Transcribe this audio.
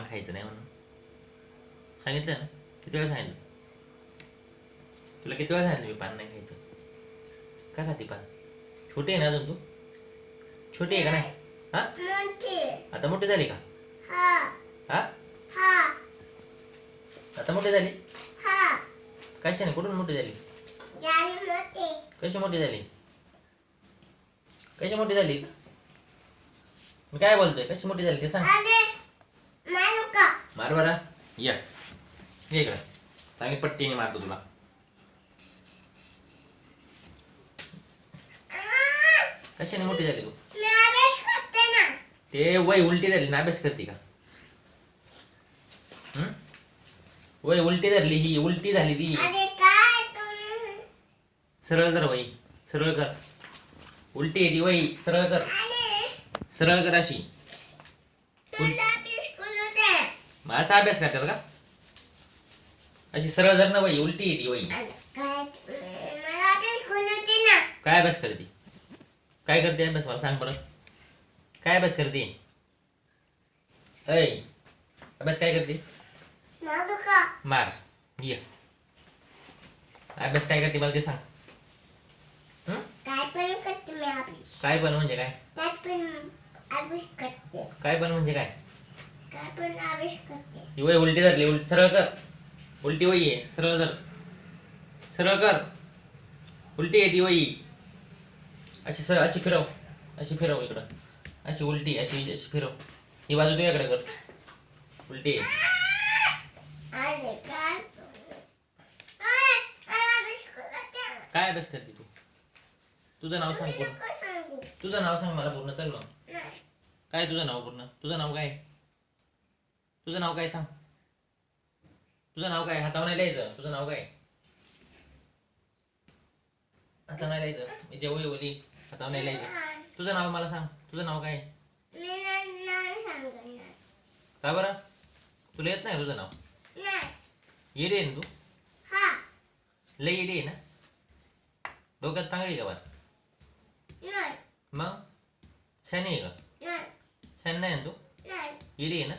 खायचं नाही म्हणून. सांगितलं ना? किती वेळा सांगितलं? तुला किती वेळा सांगितलं मी पान नाही खायचं? का खाती पान? छोटी आहे ना अजून तू? छोटी आहे का नाही? हा? मोठी आता मोठी झाली का? हा. हा? हा. आता मोठी झाली? हा. कशाने? कुठून मोठी झाली? कशी मोठी झाली? कशी मोठी झाली? मी काय बोलतोय? कशी मोठी झाली ते सांग. मार बरा. या. हे इकडं. चांगली पट्टीने मारतो तुला. कशाने मोठी झाली तू? ते वय उलटी झाली ना अभ्यास करते का? वय उलटी धरली ही उलटी झाली ती. सरळ कर वही सरळ कर. उलटी आहे ती वही सरळ कर. सरळ कर अशी तुला अभ्यास करू दे माझा अभ्यास करतात का? अशी सरळ धर ना वही उलटी आहे ती वही काय अभ्यास करते? काय करते अभ्यास? मला सांग बरं. काय अभ्यास करते? ऐ अभ्यास काय करते? मारू ये अभ्यास काय करते मला ते सांग? काय पण म्हणजे काय? काय पण म्हणजे काय काय पण अभ्यास करते ती वय उलटी धरली उलटी सरळ कर. उलटी वही आहे सरळ धर. सरळ कर. उलटी आहे ती वही. अशी सरळ अशी फिरव. अशी फिरव इकडं. अशी उलटी अशी अशी फिरव. ही बाजू तुझ्याकडे कर. उलटी काय अभ्यास करते तू? तुझं नाव सांग पूर्ण. तुझं नाव सांग मला पूर्ण चल मग. काय तुझं नाव पूर्ण? तुझं नाव काय? तुझं नाव काय सांग? तुझं नाव काय? हातावर नाही लिहायचं. तुझं नाव काय? हातावर नाही लिहायचं ओली ओली हातावर नाही लिहायचं. तुझं नाव मला सांग. तुझं नाव काय? का बरं? तुला येत नाही तुझं नाव? नाही येडे आहे ना तू? हा लय येडे आहे ना? डोक्यात पांगडी का बरं? मग? शनी आहे का? नाही. शनी नाही ना तू? येडे आहे ना?